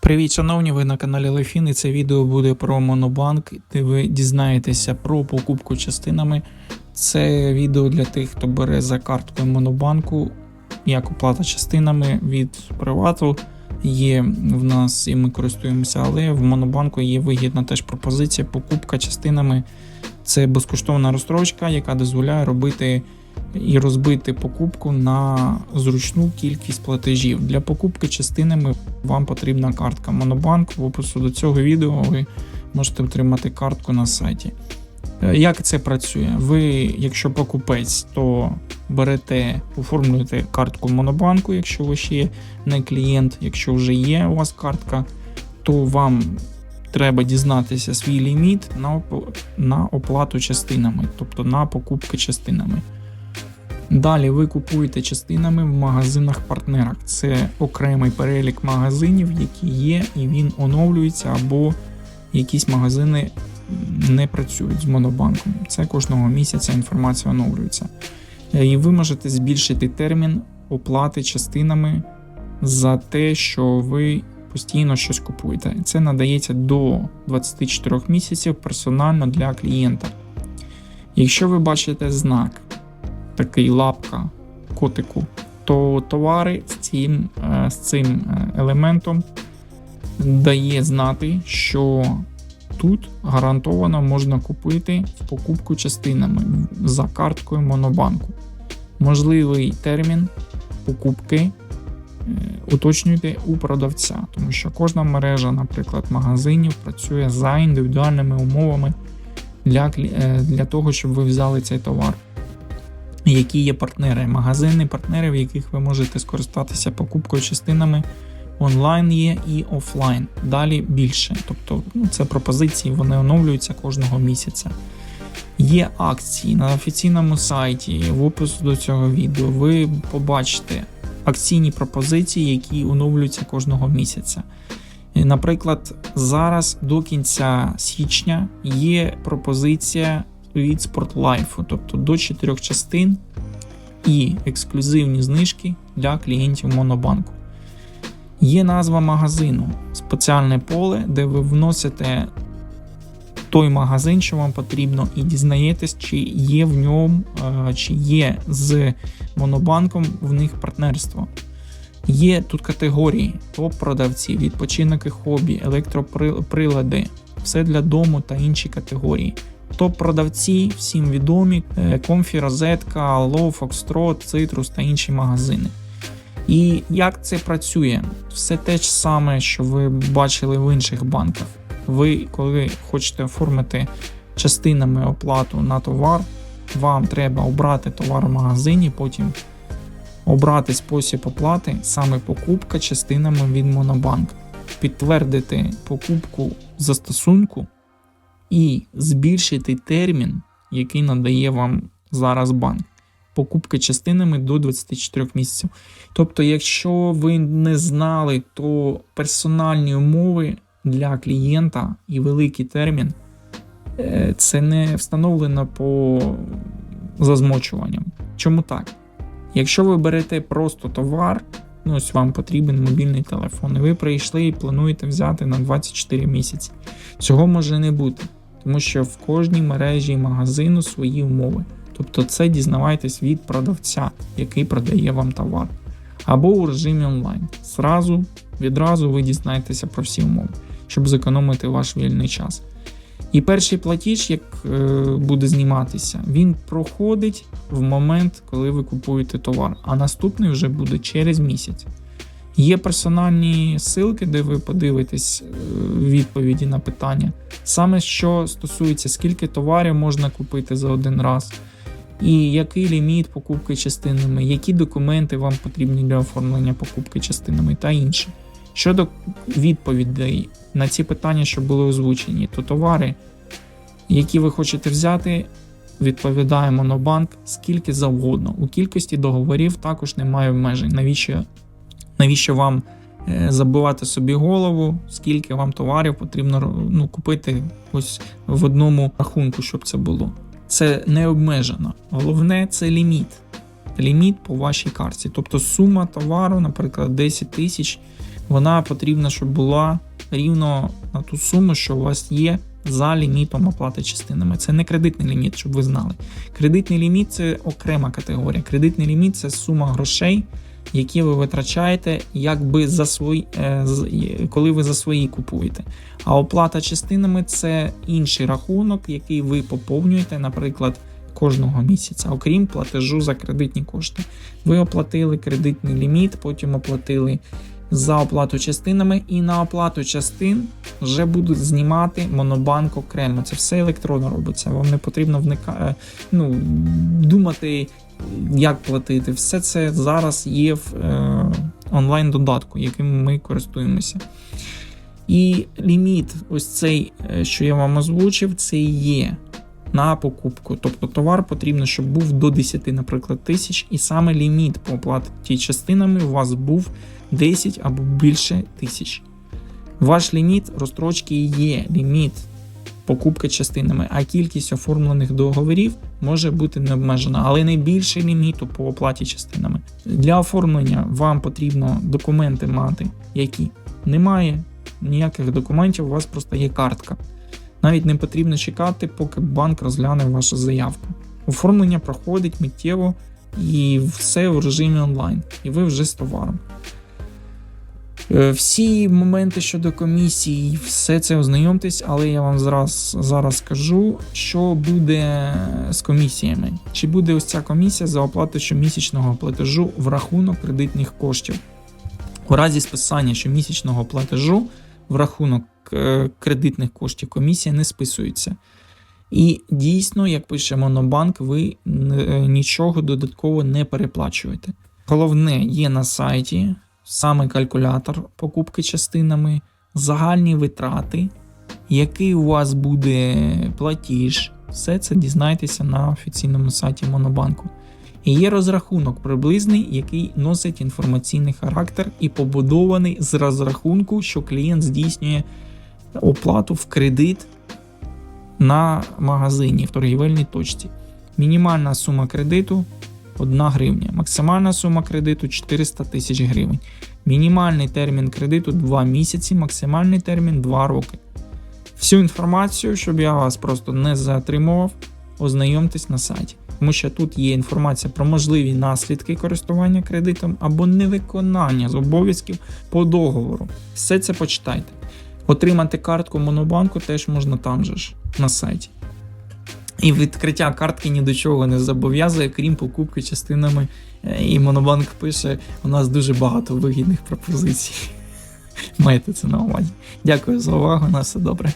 Привіт, шановні! Ви на каналі Лефін і це відео буде про Монобанк, де ви дізнаєтеся про покупку частинами. Це відео для тих, хто бере за карткою Монобанку, як оплата частинами від привату. Є в нас і ми користуємося, але в Монобанку є вигідна теж пропозиція. Покупка частинами це безкоштовна розстрочка, яка дозволяє робити і розбити покупку на зручну кількість платежів. Для покупки частинами вам потрібна картка Монобанк. В опису до цього відео ви можете отримати картку на сайті. Е, Як це працює? Ви, якщо покупець, то берете, оформлюєте картку Монобанку, якщо ви ще не клієнт, якщо вже є у вас картка, то вам треба дізнатися свій ліміт на, на оплату частинами, тобто на покупки частинами. Далі ви купуєте частинами в магазинах-партнерах. Це окремий перелік магазинів, які є, і він оновлюється, або якісь магазини не працюють з монобанком. Це кожного місяця інформація оновлюється. Е, І ви можете збільшити термін оплати частинами за те, що ви постійно щось купуєте. Це надається до 24 місяців персонально для клієнта. Якщо ви бачите знак такий лапка котику, то товари з цим, е, з цим е, елементом дає знати, що тут гарантовано можна купити в покупку частинами за карткою Монобанку. Можливий термін покупки е, уточнюйте у продавця, тому що кожна мережа, наприклад, магазинів працює за індивідуальними умовами для, для того, щоб ви взяли цей товар які є партнери, магазини, партнери, в яких ви можете скористатися покупкою частинами. Онлайн є і офлайн. Далі більше. Тобто ну, це пропозиції, вони оновлюються кожного місяця. Є акції на офіційному сайті, в опису до цього відео. Ви побачите акційні пропозиції, які оновлюються кожного місяця. Наприклад, зараз до кінця січня є пропозиція від Спортлайфу, тобто до 4 частин і ексклюзивні знижки для клієнтів Монобанку. Є назва магазину, спеціальне поле, де ви вносите той магазин, що вам потрібно, і дізнаєтесь, чи є в ньому, е, чи є з Монобанком в них партнерство. Є тут категорії топ-продавці, відпочинок і хобі, електроприлади, все для дому та інші категорії. Топ-продавці всім відомі: е, Comfy, Розетка, Low, Foxtrot, Citrus та інші магазини. І як це працює? Все те ж саме, що ви бачили в інших банках. Ви, коли хочете оформити частинами оплату на товар, вам треба обрати товар в магазині, потім обрати спосіб оплати, саме покупка частинами від Монобанк, підтвердити покупку застосунку і збільшити термін, який надає вам зараз банк. Покупки частинами до 24 місяців. Тобто, якщо ви не знали, то персональні умови для клієнта і великий термін е, це не встановлено по зазмочуванням. Чому так? Якщо ви берете просто товар, ну ось вам потрібен мобільний телефон, і ви прийшли і плануєте взяти на 24 місяці. Цього може не бути, тому що в кожній мережі магазину свої умови. Тобто це дізнавайтесь від продавця, який продає вам товар. Або у режимі онлайн. Зразу, відразу ви дізнаєтеся про всі умови, щоб зекономити ваш вільний час. І перший платіж, як е, буде зніматися, він проходить в момент, коли ви купуєте товар, а наступний вже буде через місяць. Є персональні ссылки, де ви подивитесь е, відповіді на питання. Саме що стосується, скільки товарів можна купити за один раз, і який ліміт покупки частинами, які документи вам потрібні для оформлення покупки частинами та інше. Щодо відповідей на ці питання, що були озвучені, то товари, які ви хочете взяти, відповідає Монобанк скільки завгодно. У кількості договорів також немає обмежень. Навіщо, навіщо вам е, забивати собі голову, скільки вам товарів потрібно ну, купити ось в одному рахунку, щоб це було. Це не обмежено. Головне це ліміт. Ліміт по вашій карті. Тобто сума товару, наприклад, 10 тисяч вона потрібна, щоб була рівно на ту суму, що у вас є за лімітом оплати частинами. Це не кредитний ліміт, щоб ви знали. Кредитний ліміт це окрема категорія. Кредитний ліміт це сума грошей, які ви витрачаєте, якби за свої, е, е, коли ви за свої купуєте. А оплата частинами це інший рахунок, який ви поповнюєте, наприклад, кожного місяця, окрім платежу за кредитні кошти. Ви оплатили кредитний ліміт, потім оплатили за оплату частинами, і на оплату частин вже будуть знімати монобанк окремо. Це все електронно робиться. Вам не потрібно вника... ну, думати, як платити. Все це зараз є в е... онлайн-додатку, яким ми користуємося. І ліміт, ось цей, е, що я вам озвучив, це є на покупку. Тобто товар потрібно, щоб був до 10, наприклад, тисяч, і саме ліміт по оплаті частинами у вас був 10 або більше тисяч. Ваш ліміт розстрочки є ліміт покупки частинами, а кількість оформлених договорів може бути не обмежена, але не більше ліміту по оплаті частинами. Для оформлення вам потрібно документи мати, які немає ніяких документів, у вас просто є картка. Навіть не потрібно чекати, поки банк розгляне вашу заявку. Оформлення проходить миттєво і все в режимі онлайн, і ви вже з товаром. Е, Всі моменти щодо комісії, все це ознайомтесь, але я вам зараз, зараз скажу, що буде з комісіями. Чи буде ось ця комісія за оплату щомісячного платежу в рахунок кредитних коштів? У разі списання щомісячного платежу в рахунок е, кредитних коштів комісія не списується. І дійсно, як пише Монобанк, ви е, нічого додатково не переплачуєте. Головне є на сайті саме калькулятор покупки частинами, загальні витрати, який у вас буде платіж. Все це дізнайтеся на офіційному сайті Монобанку. І є розрахунок приблизний, який носить інформаційний характер і побудований з розрахунку, що клієнт здійснює оплату в кредит на магазині в торгівельній точці. Мінімальна сума кредиту 1 гривня, максимальна сума кредиту 400 тисяч гривень. Мінімальний термін кредиту 2 місяці, максимальний термін 2 роки. Всю інформацію, щоб я вас просто не затримував, ознайомтесь на сайті. Тому що тут є інформація про можливі наслідки користування кредитом або невиконання з обов'язків по договору. Все це почитайте. Отримати картку Монобанку теж можна там же ж на сайті. І відкриття картки ні до чого не зобов'язує, крім покупки частинами. Е, І Монобанк пише: у нас дуже багато вигідних пропозицій. Маєте це на увазі. Дякую за увагу, на все добре.